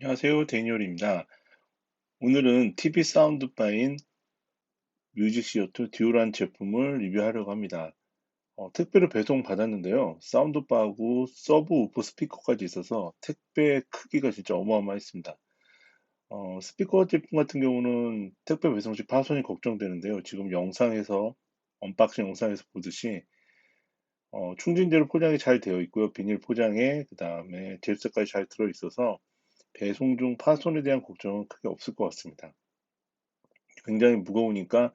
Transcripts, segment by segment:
안녕하세요. 데니얼입니다. 오늘은 TV 사운드바인 뮤직시어터 듀오란 제품을 리뷰하려고 합니다. 어, 택배를 배송 받았는데요. 사운드바하고 서브 우퍼 스피커까지 있어서 택배 크기가 진짜 어마어마했습니다. 어, 스피커 제품 같은 경우는 택배 배송 시 파손이 걱정되는데요. 지금 영상에서 언박싱 영상에서 보듯이 어, 충전재로 포장이 잘 되어 있고요. 비닐 포장에 그 다음에 제습까지 잘 들어 있어서 배송 중 파손에 대한 걱정은 크게 없을 것 같습니다. 굉장히 무거우니까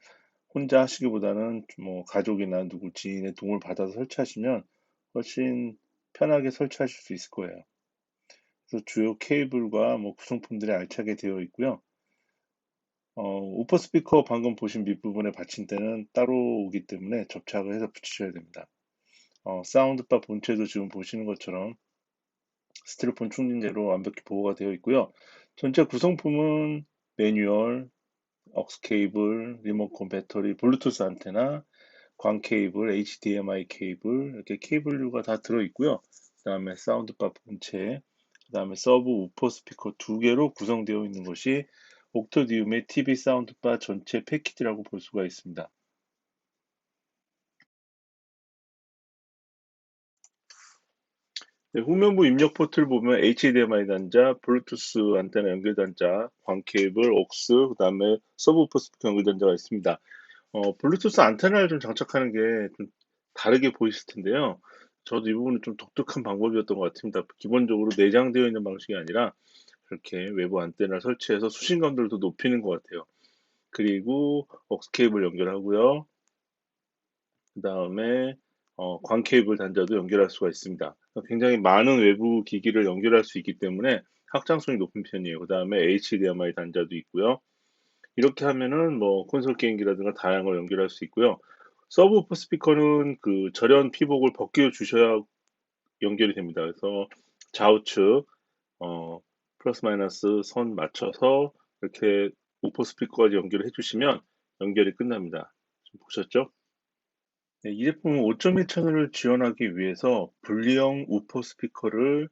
혼자 하시기보다는 뭐 가족이나 누구 지인의 도움을 받아서 설치하시면 훨씬 편하게 설치하실 수 있을 거예요. 그래서 주요 케이블과 뭐 구성품들이 알차게 되어 있고요. 어, 우퍼 스피커 방금 보신 밑부분에 받침대는 따로 오기 때문에 접착을 해서 붙이셔야 됩니다. 어, 사운드바 본체도 지금 보시는 것처럼 스티로폼 충전재로 완벽히 보호가 되어 있고요. 전체 구성품은 매뉴얼, 억스 케이블, 리모컨 배터리, 블루투스 안테나, 광 케이블, HDMI 케이블 이렇게 케이블류가 다 들어 있고요. 그 다음에 사운드바 본체, 그 다음에 서브 우퍼 스피커 두 개로 구성되어 있는 것이 옥토디움의 TV 사운드바 전체 패키지라고 볼 수가 있습니다. 네, 후면부 입력 포트를 보면 HDMI 단자, 블루투스 안테나 연결 단자, 광 케이블, 옥스, 그 다음에 서브우퍼 스피커 연결 단자가 있습니다. 어, 블루투스 안테나를 좀 장착하는 게 좀 다르게 보이실 텐데요. 저도 이 부분은 좀 독특한 방법이었던 것 같습니다. 기본적으로 내장되어 있는 방식이 아니라 이렇게 외부 안테나를 설치해서 수신감들을 더 높이는 것 같아요. 그리고 옥스 케이블 연결하고요. 그 다음에 어, 광 케이블 단자도 연결할 수가 있습니다. 굉장히 많은 외부 기기를 연결할 수 있기 때문에 확장성이 높은 편이에요. 그 다음에 HDMI 단자도 있고요. 이렇게 하면은 뭐 콘솔 게임기라든가 다양한 걸 연결할 수 있고요. 서브우퍼 스피커는 그 절연 피복을 벗겨 주셔야 연결이 됩니다. 그래서 좌우측 어, 플러스 마이너스 선 맞춰서 이렇게 우퍼 스피커까지 연결을 해주시면 연결이 끝납니다. 보셨죠? 네, 이 제품은 5.1 채널을 지원하기 위해서 분리형 우퍼 스피커를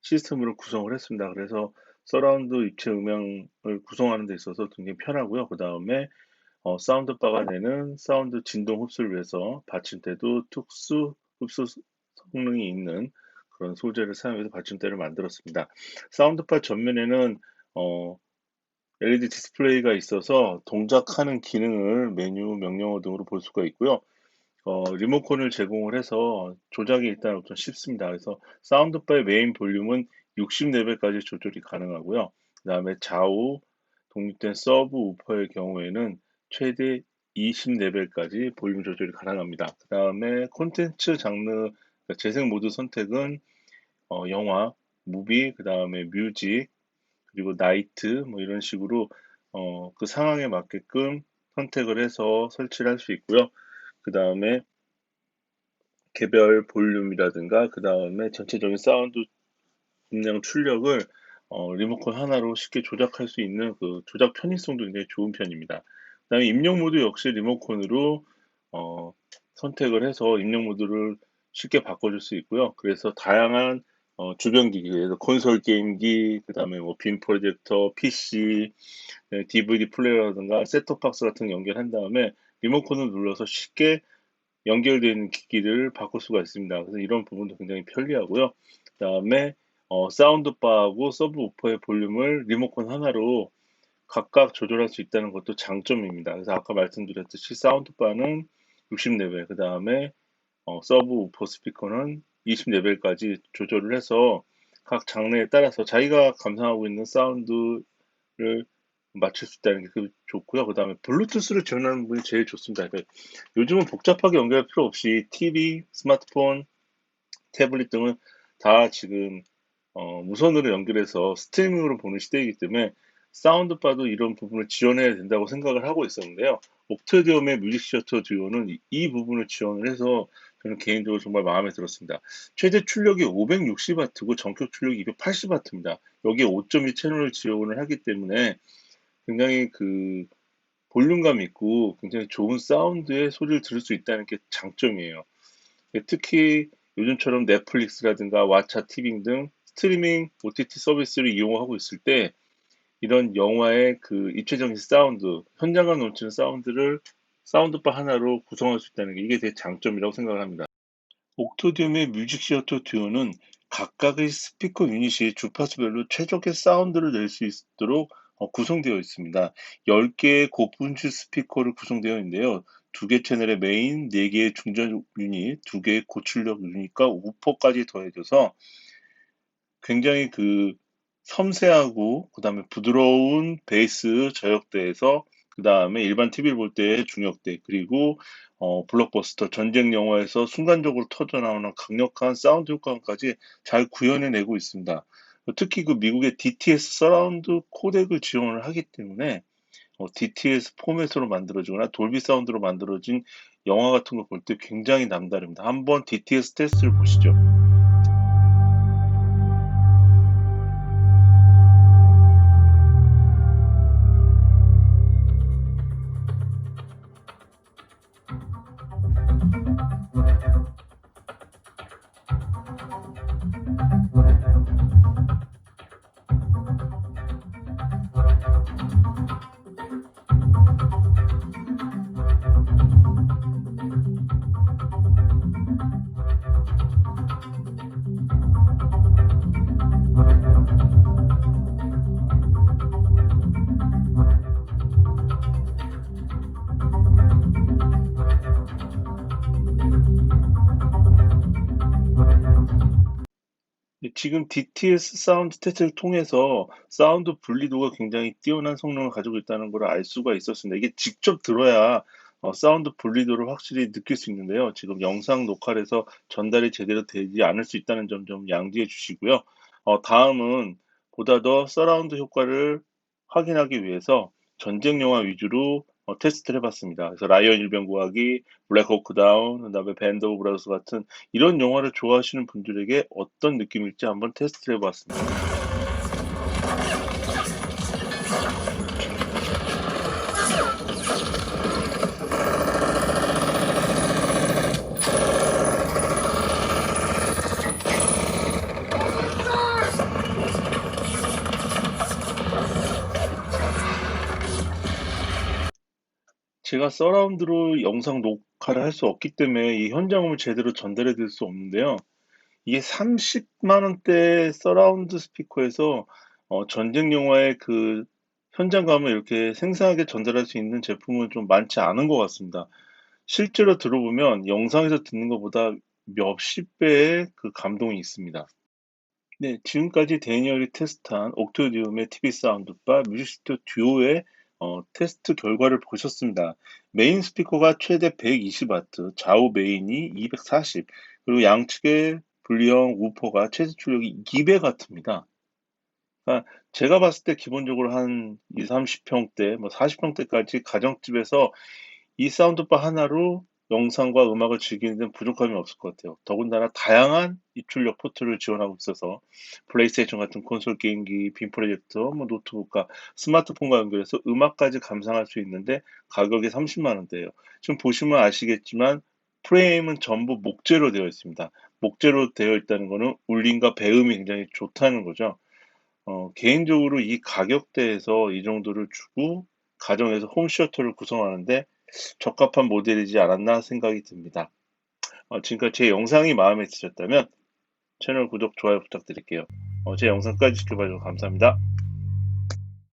시스템으로 구성을 했습니다. 그래서 서라운드 입체 음향을 구성하는 데 있어서 굉장히 편하고요. 그 다음에 어, 사운드 바가 내는 사운드 진동 흡수를 위해서 받침대도 특수 흡수 성능이 있는 그런 소재를 사용해서 받침대를 만들었습니다. 사운드바 전면에는 어, LED 디스플레이가 있어서 동작하는 기능을 메뉴, 명령어 등으로 볼 수가 있고요. 어, 리모컨을 제공을 해서 조작이 일단 우선 쉽습니다. 그래서 사운드바의 메인 볼륨은 60레벨까지 조절이 가능하고요. 그 다음에 좌우 독립된 서브 우퍼의 경우에는 최대 20레벨까지 볼륨 조절이 가능합니다. 그 다음에 콘텐츠 장르 그러니까 재생 모드 선택은 어, 영화, 무비, 그 다음에 뮤직, 그리고 나이트 뭐 이런 식으로 어, 그 상황에 맞게끔 선택을 해서 설치를 할 수 있고요. 그 다음에 개별 볼륨이라든가 그 다음에 전체적인 사운드 음량 출력을 어, 리모컨 하나로 쉽게 조작할 수 있는 그 조작 편의성도 굉장히 좋은 편입니다. 그 다음에 입력 모드 역시 리모컨으로 어, 선택을 해서 입력 모드를 쉽게 바꿔줄 수 있고요. 그래서 다양한 어, 주변 기기, 그래서 콘솔 게임기, 그 다음에 뭐 빔 프로젝터, PC, DVD 플레이어라든가 셋톱박스 같은 거 연결한 다음에 리모컨을 눌러서 쉽게 연결되는 기기를 바꿀 수가 있습니다. 그래서 이런 부분도 굉장히 편리하고요. 그 다음에 어, 사운드바하고 서브우퍼의 볼륨을 리모컨 하나로 각각 조절할 수 있다는 것도 장점입니다. 그래서 아까 말씀드렸듯이 사운드바는 60레벨, 그 다음에 어, 서브우퍼 스피커는 20레벨까지 조절을 해서 각 장르에 따라서 자기가 감상하고 있는 사운드를 맞출 수 있다는 게그 좋고요. 그 다음에 블루투스를 지원하는 부분이 제일 좋습니다. 그러니까 요즘은 복잡하게 연결할 필요 없이 TV, 스마트폰, 태블릿 등은 다 지금 어, 무선으로 연결해서 스트리밍으로 보는 시대이기 때문에 사운드바도 이런 부분을 지원해야 된다고 생각을 하고 있었는데요. 옥테디엄의 뮤직셔터 듀오는 이 부분을 지원을 해서 저는 개인적으로 정말 마음에 들었습니다. 최대 출력이 560W고 전격 출력이 280W입니다. 여기에 5.2 채널을 지원을 하기 때문에 굉장히 그 볼륨감 있고 굉장히 좋은 사운드의 소리를 들을 수 있다는 게 장점이에요. 특히 요즘처럼 넷플릭스라든가 왓챠 티빙 등 스트리밍 OTT 서비스를 이용하고 있을 때 이런 영화의 그 입체적인 사운드, 현장감 넘치는 사운드를 사운드바 하나로 구성할 수 있다는 게 이게 되게 장점이라고 생각을 합니다. 옥토디움의 뮤직 시어터 듀오는 각각의 스피커 유닛이 주파수별로 최적의 사운드를 낼 수 있도록 어, 구성되어 있습니다. 10개의 고분출 스피커를 구성되어 있는데요. 2개 채널의 메인, 4개의 중전 유닛, 2개의 고출력 유닛과 우퍼까지 더해져서 굉장히 그 섬세하고 그다음에 부드러운 베이스 저역대에서 그다음에 일반 TV를 볼 때의 중역대 그리고 어, 블록버스터 전쟁 영화에서 순간적으로 터져나오는 강력한 사운드 효과까지 잘 구현해내고 있습니다. 특히 그 미국의 DTS 서라운드 코덱을 지원을 하기 때문에 어, DTS 포맷으로 만들어지거나 돌비 사운드로 만들어진 영화 같은 거 볼 때 굉장히 남다릅니다. 한번 DTS 테스트를 보시죠. 지금 DTS 사운드 테스트를 통해서 사운드 분리도가 굉장히 뛰어난 성능을 가지고 있다는 걸 알 수가 있었습니다. 이게 직접 들어야 어, 사운드 분리도를 확실히 느낄 수 있는데요. 지금 영상 녹화를 해서 전달이 제대로 되지 않을 수 있다는 점 좀 양지해 주시고요. 어, 다음은 보다 더 서라운드 효과를 확인하기 위해서 전쟁 영화 위주로 어, 테스트를 해봤습니다. 그래서 라이언 일병 구하기, 블랙호크 다운, 그다음에 밴드 오브 브라더스 같은 이런 영화를 좋아하시는 분들에게 어떤 느낌일지 한번 테스트를 해봤습니다. 제가 서라운드로 영상 녹화를 할 수 없기 때문에 이 현장음을 제대로 전달해 드릴 수 없는데요. 이게 30만 원대 서라운드 스피커에서 어, 전쟁 영화의 그 현장감을 이렇게 생생하게 전달할 수 있는 제품은 좀 많지 않은 것 같습니다. 실제로 들어보면 영상에서 듣는 것보다 몇십 배의 그 감동이 있습니다. 네, 지금까지 데니얼이 테스트한 옥토디움의 TV 사운드바 뮤직스튜디오 듀오의 어, 테스트 결과를 보셨습니다. 메인 스피커가 최대 120W, 좌우 메인이 240, 그리고 양측의 분리형 우퍼가 최대 출력이 200W입니다. 그러니까 제가 봤을 때 기본적으로 한 20, 30평대, 뭐 40평대까지 가정집에서 이 사운드바 하나로 영상과 음악을 즐기는 데는 부족함이 없을 것 같아요. 더군다나 다양한 입출력 포트를 지원하고 있어서 플레이스테이션 같은 콘솔 게임기, 빔 프로젝터, 뭐 노트북과 스마트폰과 연결해서 음악까지 감상할 수 있는데 가격이 30만 원대예요. 지금 보시면 아시겠지만 프레임은 전부 목재로 되어 있습니다. 목재로 되어 있다는 것은 울림과 배음이 굉장히 좋다는 거죠. 어, 개인적으로 이 가격대에서 이 정도를 주고 가정에서 홈시어터를 구성하는데 적합한 모델이지 않았나 생각이 듭니다. 어, 지금까지 제 영상이 마음에 드셨다면 채널 구독, 좋아요 부탁드릴게요. 어, 제 영상까지 지켜봐주셔서 감사합니다.